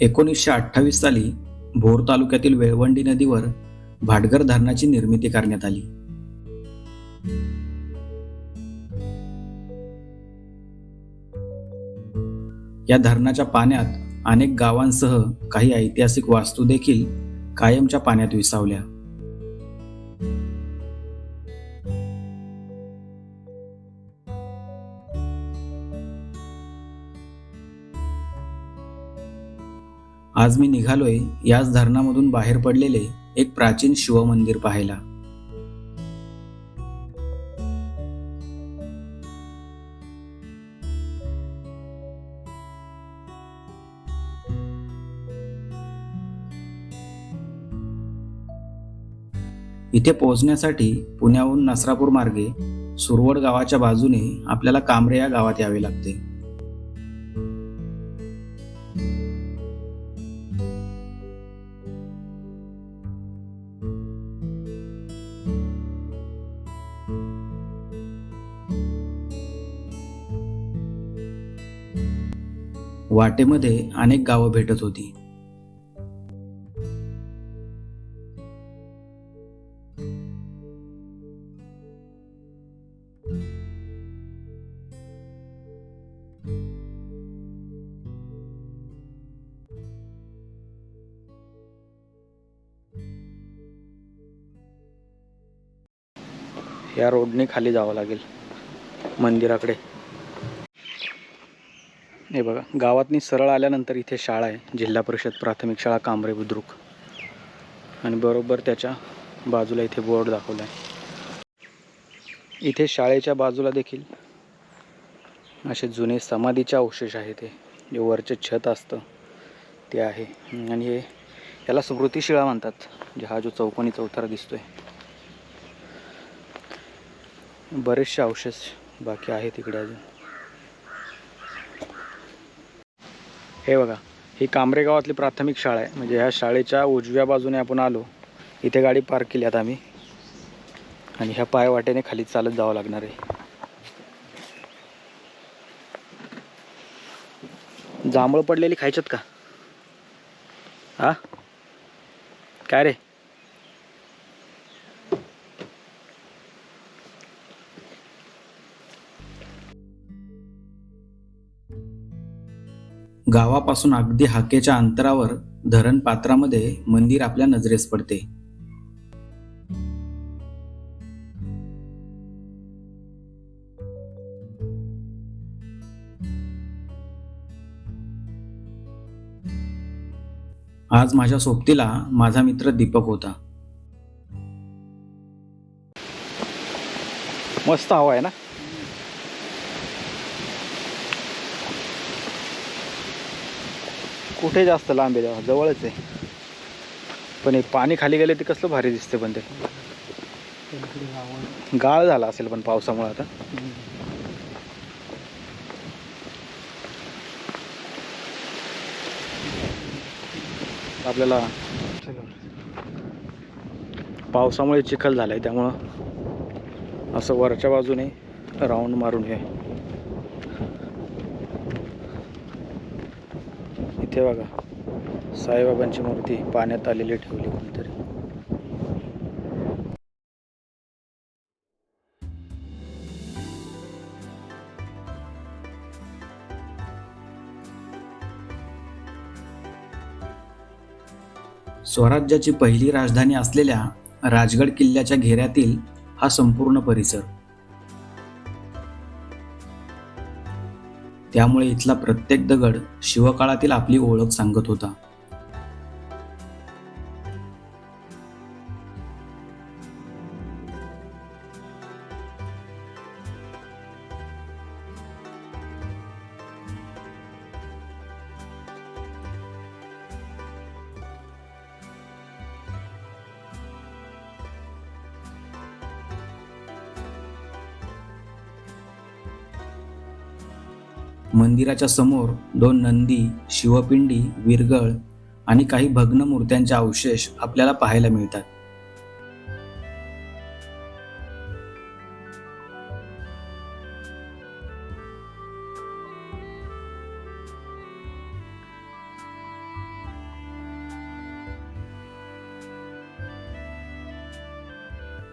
एकोणीसशे अठ्ठावीस साली भोर तालुक्यातील वेळवंडी नदीवर भाटघर धरणाची निर्मिती करण्यात आली. या धरणाच्या पाण्यात अनेक गावांसह काही ऐतिहासिक वास्तू देखील कायमच्या पाण्यात विसावल्या. आज मी निघालोय याच धरणामधून बाहेर पडलेले एक प्राचीन शिवमंदिर पाहायला. इथे पोहोचण्यासाठी पुण्याहून नसरापूर मार्गे सुरवड गावाच्या बाजूने आपल्याला कांबरे या गावात यावे लागते. वाटेमध्ये अनेक गावं भेटत होती. या रोडने खाली जावं लागेल. मंदिराकडे. हे बघा गावातनी सरळ आल्यानंतर इथे शाळा आहे जिल्हा परिषद प्राथमिक शाळा कांबरे बुद्रुक. आणि बरोबर त्याच्या बाजूला इथे बोर्ड दाखवला आहे इथे शाळेच्या बाजूला देखील असे जुने समाधीचे अवशेष आहे ते जे वरचे छत असतं ते आहे. आणि हे याला स्मृतिशिळा म्हणतात जे हा जो चौकोनी चौथरा दिसतोय. बरेचसे अवशेष बाकी आहे तिकडे अजून. हे बघा ही कांबरे गावातली प्राथमिक शाळा आहे. म्हणजे ह्या शाळेच्या उजव्या बाजूने आपण आलो इथे गाडी पार्क केली आता आम्ही. आणि ह्या पायवाटेने खाली चालत जावं लागणार आहे. जांभळ पडलेली खायच्यात का? हा काय रे? गावापासून अगदी हाकेच्या अंतरावर धरण पात्रामध्ये मंदिर आपल्या नजरेस पडते. आज माझ्या सोबतीला माझा मित्र दीपक होता. मस्त हवा आहे ना? कुठे जास्त लांब आहे? तेव्हा जवळच आहे. पण हे पाणी खाली गेले ते कसलं भारी दिसते पण ते. गाळ झाला असेल पण पावसामुळे आता. आपल्याला पावसामुळे चिखल झालाय त्यामुळं असं वरच्या बाजूने राऊंड मारून हे. इथे बघा. साईबाबांची मूर्ती पाण्यात आलेली ठेवली कोणीतरी. स्वराज्याची पहिली राजधानी असलेल्या राजगड किल्ल्याच्या घेऱ्यातील हा संपूर्ण परिसर. त्यामुळे इथला प्रत्येक दगड शिवकाळातील आपली ओळख सांगत होता. मंदिराच्या समोर दोन नंदी शिवपिंडी विरगळ आणि काही भग्न मूर्त्यांचे अवशेष आपल्याला पाहायला मिळतात.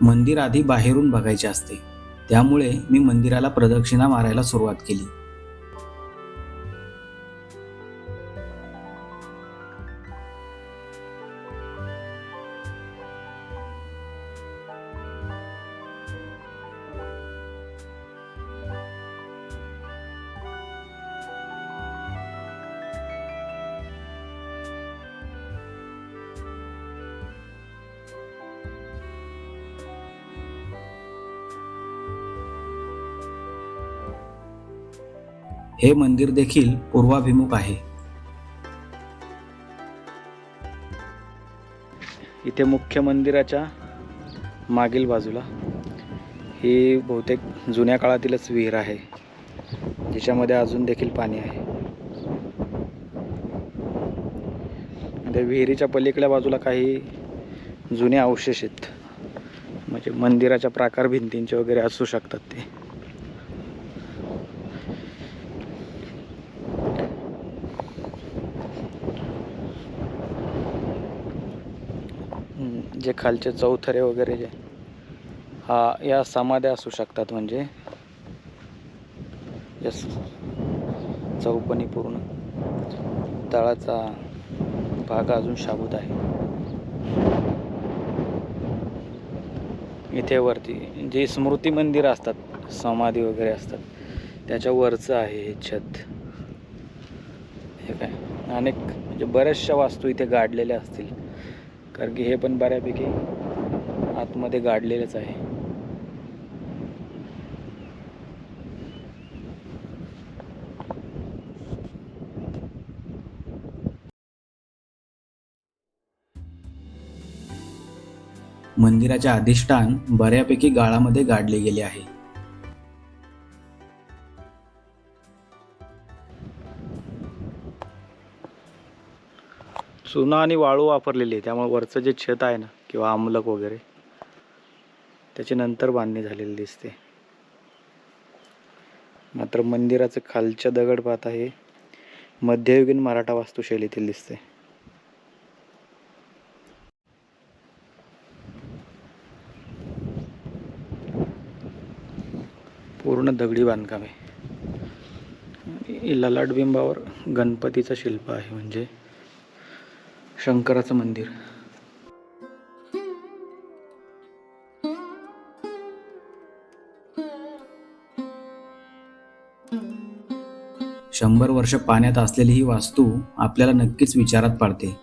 मंदिर आधी बाहेरून बघायचे असते. त्यामुळे मी मंदिराला प्रदक्षिणा मारायला सुरुवात केली. हे मंदिर देखील पूर्वाभिमुख आहे. इथे मुख्य मंदिराच्या मागील बाजूला ही बहुतेक जुन्या काळातीलच विहीर आहे. जिच्यामध्ये अजून देखील पाणी आहे. त्या विहिरीच्या पलीकडल्या बाजूला काही जुने अवशेष आहेत. म्हणजे मंदिराच्या प्राकार भिंतींचे वगैरे असू शकतात ते. जे खालचे चौथरे वगैरे जे हा या समाध्या असू शकतात म्हणजे. यस. चौपणी पूर्ण. तळाचा भाग अजून शाबूत आहे. इथे वरती जे स्मृती मंदिर असतात समाधी वगैरे असतात त्याच्या वरचं आहे हे छत. हे काय? अनेक म्हणजे बऱ्याचशा वास्तू इथे गाडलेल्या असतील. कारण की हे पण बऱ्यापैकी आतमध्ये गाडलेलंच आहे. मंदिराचे अधिष्ठान बऱ्यापैकी गाळामध्ये गाडले गेले आहे. चुना आणि वाळू वापरलेली आहे. त्यामुळे वरचं जे छत आहे ना किंवा आमलक वगैरे त्याची नंतर बांधणी झालेली दिसते. मात्र मंदिराचं खालच्या दगड पाहता हे मध्ययुगीन मराठा वास्तुशैलीतील दिसते. पूर्ण दगडी बांधकाम आहे. ललाटबिंबावर गणपतीचं शिल्प आहे म्हणजे शंकराचं मंदिर. शंभर वर्ष पाण्यात असलेली ही वास्तू आपल्याला नक्कीच विचारात पाडते.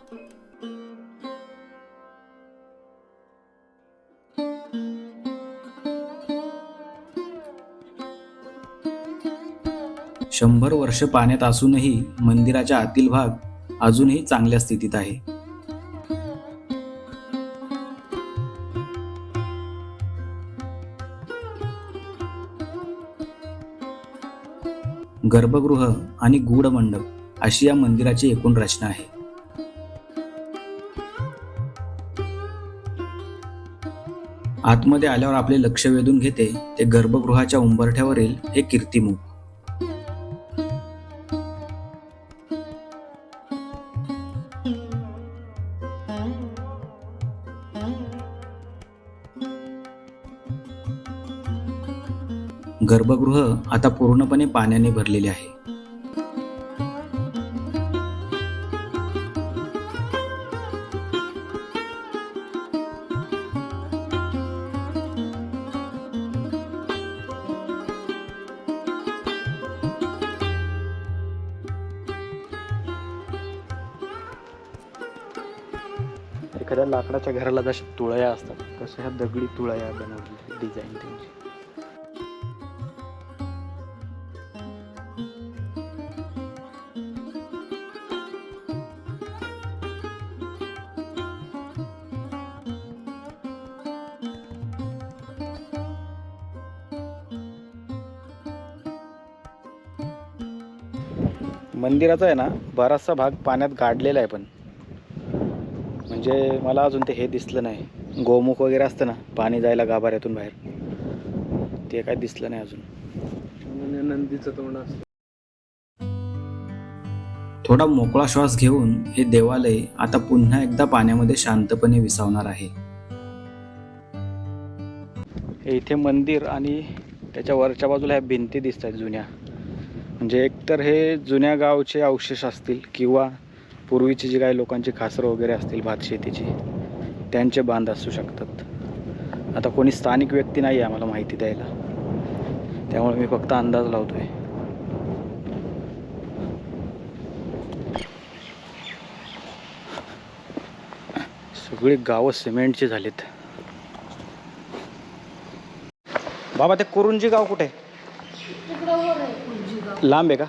शंभर वर्ष पाण्यात असूनही मंदिराच्या आतील भाग अजूनही चांगल्या स्थितीत आहे. गर्भगृह आणि गूढ मंडप अशी या मंदिराची एकूण रचना आहे. आतमध्ये आल्यावर आपले लक्ष वेधून घेते ते गर्भगृहाच्या उंबरठ्यावरील हे कीर्तिमुख. गर्भगृह आता पूर्णपणे पाण्याने भरलेले आहे. एखाद्या लाकडाच्या घराला जशा तुळया असतात तशा ह्या दगडी तुळया बनवलेल्या डिझाईन त्यांची. मंदिराचा आहे ना बराचसा भाग पाण्यात गाडलेला आहे पण. म्हणजे मला अजून ते हे दिसलं नाही. गोमुख वगैरे असतं ना पाणी जायला गाभाऱ्यातून बाहेर. ते काय दिसलं नाही अजून. नंदीचं तोंड असतं. थोडा मोकळा श्वास घेऊन हे देवालय आता पुन्हा एकदा पाण्यामध्ये शांतपणे विसावणार आहे. इथे मंदिर आणि त्याच्या वरच्या बाजूला ह्या भिंती दिसत आहेत जुन्या. म्हणजे एकतर हे जुन्या गावचे अवशेष असतील किंवा पूर्वीची जी काही लोकांची खासरं वगैरे असतील भात शेतीची त्यांचे बांध असू शकतात. आता कोणी स्थानिक व्यक्ती नाही आहे आम्हाला माहिती द्यायला. त्यामुळे मी फक्त अंदाज लावतोय. सगळी गावं सिमेंटची झालीत. बाबा ते कुरुंजी गाव कुठे? आहे? लांब आहे का?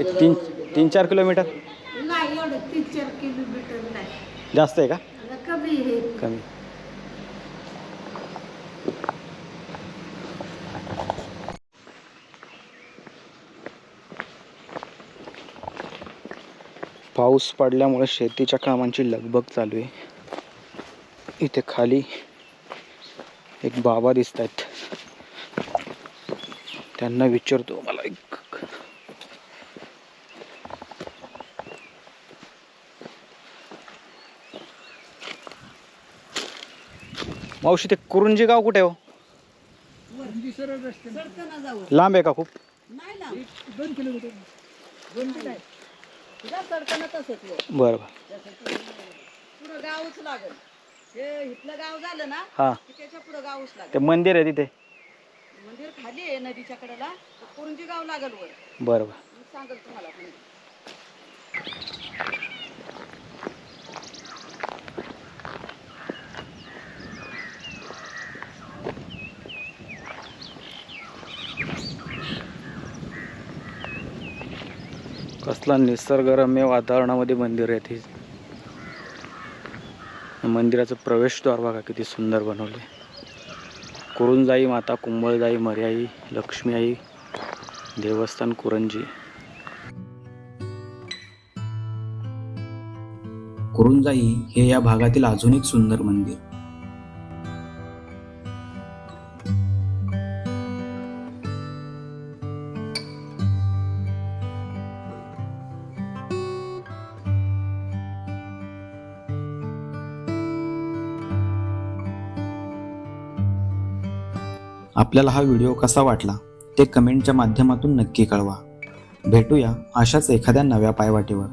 एक तीन तीन चार किलोमीटर? नाही एवढं तीन चार किलोमीटर नाही. जास्त आहे का? कमी हे कमी. पाऊस पडल्यामुळे शेतीच्या कामांची लगबग चालू आहे. इथे खाली एक बाबा दिसत आहेत त्यांना विचारतो मला एक. मावशी ते कुरुंजी गाव कुठे आहे हो? लांब आहे का खूप. बरं बरं. पुढं गावच लागल. इथलं गाव झालं ना की त्याच्या पुढं गावच ते मंदिर आहे तिथे. मंदिर खाली आहे नदीच्या कडेला. कोणती गाव लागल वर. बरं बरं. मी सांगल तुम्हाला पण कसला निसर्गरम्य वातावरणामध्ये मंदिर आहे ते मंदिराचं प्रवेशद्वार बघा किती सुंदर बनवले कुरुंजाई माता कुंभळजाई मर्याई लक्ष्मी आई देवस्थान कुरंजी. कुरुंजाई हे या भागातील अजून एक सुंदर मंदिर. आपल्याला हा व्हिडिओ कसा वाटला ते कमेंटच्या माध्यमातून नक्की कळवा. भेटूया अशाच एखाद्या नव्या पायवाटेवर.